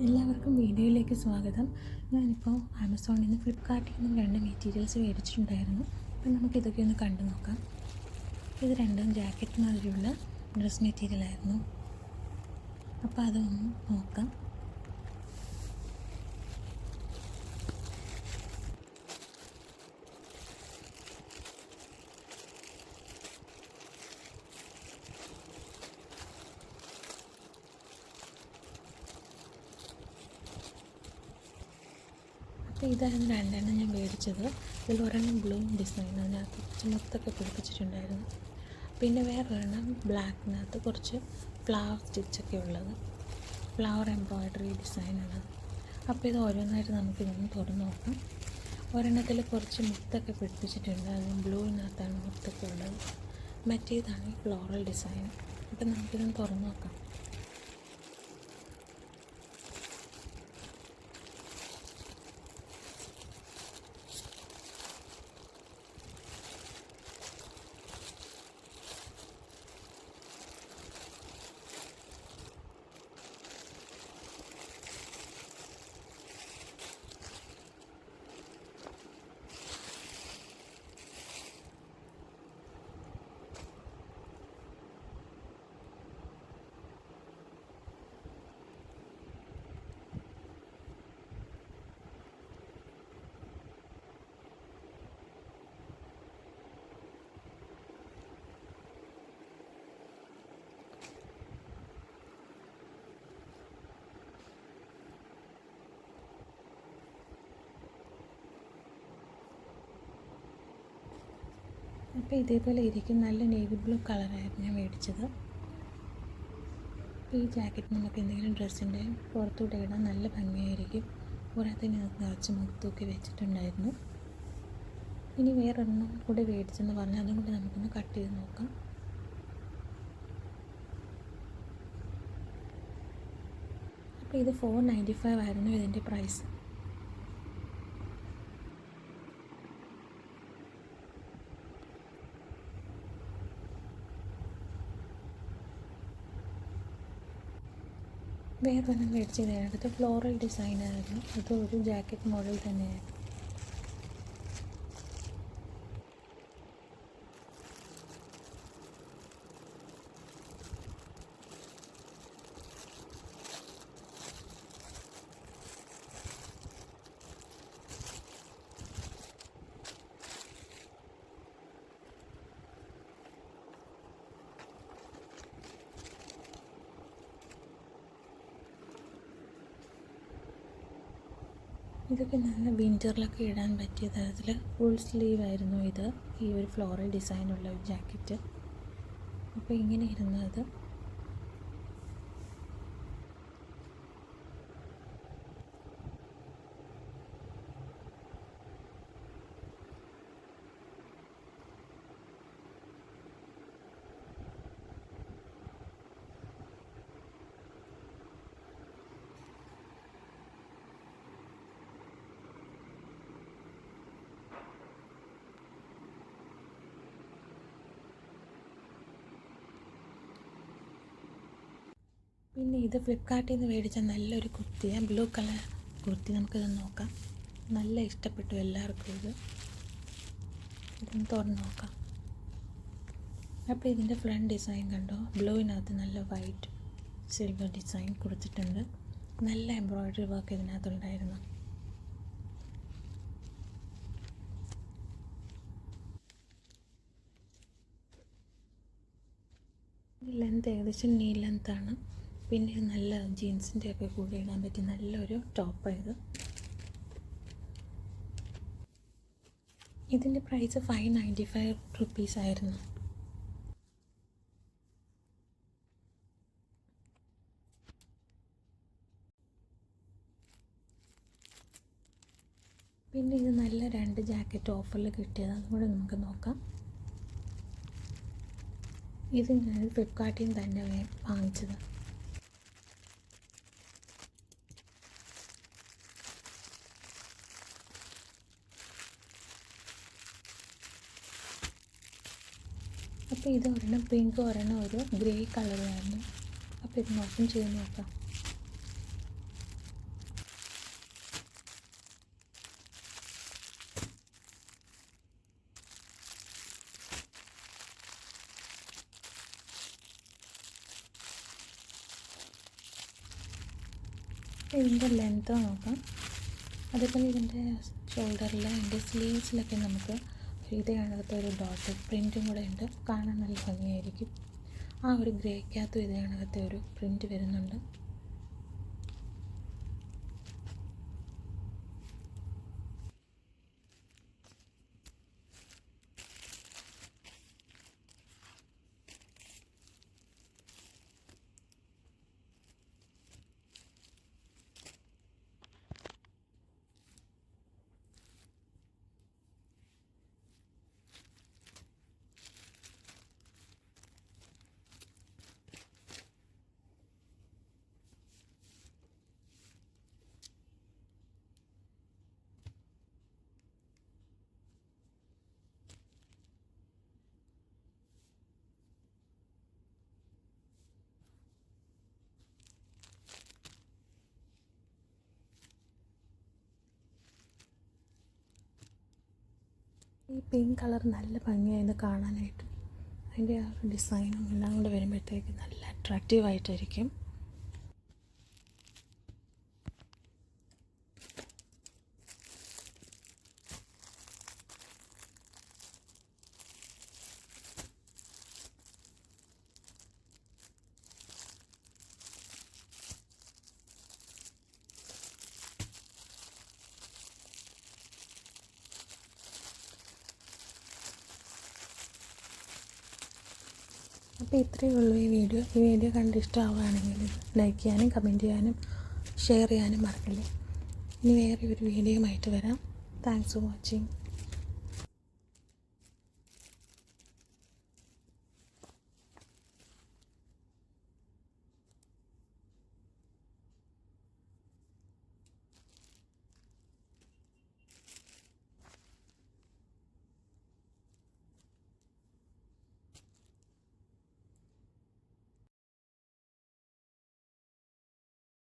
എല്ലാവർക്കും വീഡിയോയിലേക്ക് സ്വാഗതം. ഞാനിപ്പോൾ ആമസോണിൽ നിന്ന് ഫ്ലിപ്കാർട്ടിൽ നിന്നും രണ്ട് മെറ്റീരിയൽസ് മേടിച്ചിട്ടുണ്ടായിരുന്നു. അപ്പം നമുക്കിതൊക്കെ ഒന്ന് കണ്ടു നോക്കാം. ഇത് രണ്ടും ജാക്കറ്റ് മാതിരിയുള്ള ഡ്രസ് മെറ്റീരിയൽ ആയിരുന്നു. അപ്പോൾ അതൊന്ന് നോക്കാം. അപ്പോൾ ഇതായിരുന്നു രണ്ടെണ്ണം ഞാൻ മേടിച്ചത്. ഇതിൽ ഒരെണ്ണം ബ്ലൂ ഡിസൈൻ അതിനകത്ത് കുറച്ച് മുത്തൊക്കെ പിടിപ്പിച്ചിട്ടുണ്ടായിരുന്നു. പിന്നെ വേറൊരെണ്ണം ബ്ലാക്കിനകത്ത് കുറച്ച് ഫ്ലവർ സ്റ്റിച്ചൊക്കെ ഉള്ളത്. ഫ്ലവർ എംബ്രോയ്ഡറി ഉള്ളത് അപ്പോൾ ഇത് ഓരോന്നായിട്ട് നമുക്കിതൊന്ന് തുറന്ന് നോക്കാം. ഒരെണ്ണത്തിൽ കുറച്ച് മുത്തൊക്കെ പിടിപ്പിച്ചിട്ടുണ്ട്. അത് ബ്ലൂവിനകത്താണ് മുത്തൊക്കെ ഉള്ളത്. മറ്റേതാണ് ഫ്ലോറൽ ഡിസൈൻ അപ്പോൾ നമുക്കിതൊന്ന് തുറന്ന് നോക്കാം. അപ്പോൾ ഇതേപോലെ ഇരിക്കും നല്ല നേവി ബ്ലൂ കളറായിരുന്നു ഞാൻ മേടിച്ചത്. ഈ ജാക്കറ്റ് നമുക്ക് എന്തെങ്കിലും ഡ്രസ്സിന്റെ പുറത്തൂടെ ഇടാൻ നല്ല ഭംഗിയായിരിക്കും. കൂടാതെ അത് നിറച്ച് മുത്തൊക്കെ വെച്ചിട്ടുണ്ടായിരുന്നു. ഇനി വേറൊരെണ്ണം കൂടെ മേടിച്ചെന്ന് പറഞ്ഞാൽ അതും കൂടി നമുക്കൊന്ന് കട്ട് ചെയ്ത് നോക്കാം. അപ്പോൾ ഇത് ഫോർ നയന്റി ഫൈവ് ആയിരുന്നു ഇതിന്റെ പ്രൈസ് വേറൊന്നും മേടിച്ചത്. അടുത്ത് ഫ്ലോറൽ ഡിസൈനായിരുന്നു അത് ഒരു ജാക്കറ്റ് മോഡൽ തന്നെയായിരുന്നു. ഇതൊക്കെ നല്ല വിന്ററിലൊക്കെ ഇടാൻ പറ്റിയ തരത്തിൽ ഫുൾ സ്ലീവ് ആയിരുന്നു ഇത്. ഈ ഒരു ഫ്ലോറൽ ഡിസൈനുള്ള ഒരു ജാക്കറ്റ് അപ്പോൾ ഇങ്ങനെ ഇരുന്നു പിന്നെ ഇത് ഫ്ലിപ്പ്കാർട്ടിൽ നിന്ന് മേടിച്ച നല്ലൊരു കുർത്തിയാണ് ബ്ലൂ കളർ കുർത്തി നമുക്കിത് നോക്കാം. നല്ല ഇഷ്ടപ്പെട്ടു എല്ലാവർക്കും ഇത്. ഇതൊന്ന് തുറന്ന് നോക്കാം. അപ്പോൾ ഇതിന്റെ ഫ്രണ്ട് ഡിസൈൻ കണ്ടോ? ബ്ലൂവിനകത്ത് നല്ല വൈറ്റ് സിൽവർ ഡിസൈൻ കൊടുത്തിട്ടുണ്ട്. നല്ല എംബ്രോയ്ഡറി വർക്ക് ഇതിനകത്തുണ്ടായിരുന്നു. ലെങ്ത് ഏകദേശം നീ ലെന്താണ് പിന്നെ നല്ല ജീൻസിന്റെ ഒക്കെ കൂടെ ഇടാൻ പറ്റിയ നല്ലൊരു ടോപ്പായത് ഇതിന്റെ price five ninety five rupees ആയിരുന്നു. പിന്നെ ഇത് നല്ല രണ്ട് ജാക്കറ്റ് ഓഫറിൽ കിട്ടിയതാണ്. കൂടെ നമുക്ക് നോക്കാം. ഇത് ഞാൻ ഫ്ലിപ്കാർട്ടിൽ നിന്ന് തന്നെ വാങ്ങിച്ചത് അപ്പോൾ ഇത് ഒരെണ്ണം പിങ്ക് ഒരെണ്ണം ഒരു ഗ്രേ കളറിലായിരുന്നു അപ്പോൾ ഇത് ഓപ്പൺ ചെയ്ത് നോക്കാം ഇതിന്റെ ലെങ്ത്ത് നോക്കാം. അതേപോലെ ഇതിന്റെ ഷോൾഡറിൽ അതിന്റെ സ്ലീവ്സിലൊക്കെ നമുക്ക് ഇതേ കണക്കത്തെ ഒരു ഡോട്ട് പ്രിന്റും കൂടെ ഉണ്ട്. കാണാൻ നല്ല ഭംഗിയായിരിക്കും. ആ ഒരു ഗ്രേക്കകത്തും ഇതേ കണക്കത്തെ ഒരു പ്രിന്റ് വരുന്നുണ്ട്. ഈ പിങ്ക് കളർ നല്ല ഭംഗിയായിരുന്നു കാണാനായിട്ട്. അതിന്റെ ആ ഒരു ഡിസൈനും എല്ലാം കൂടെ വരുമ്പോഴത്തേക്ക് നല്ല അട്രാക്റ്റീവ് അപ്പോൾ ഇത്രയേ ഉള്ളൂ ഈ വീഡിയോ. ഈ വീഡിയോ കണ്ട് ഇഷ്ടമാവുകയാണെങ്കിൽ ലൈക്ക് ചെയ്യാനും കമന്റ് ചെയ്യാനും ഷെയർ ചെയ്യാനും മറക്കല്ലേ. ഇനി വേറെ ഒരു വീഡിയോയുമായിട്ട് വരാം. Thanks for watching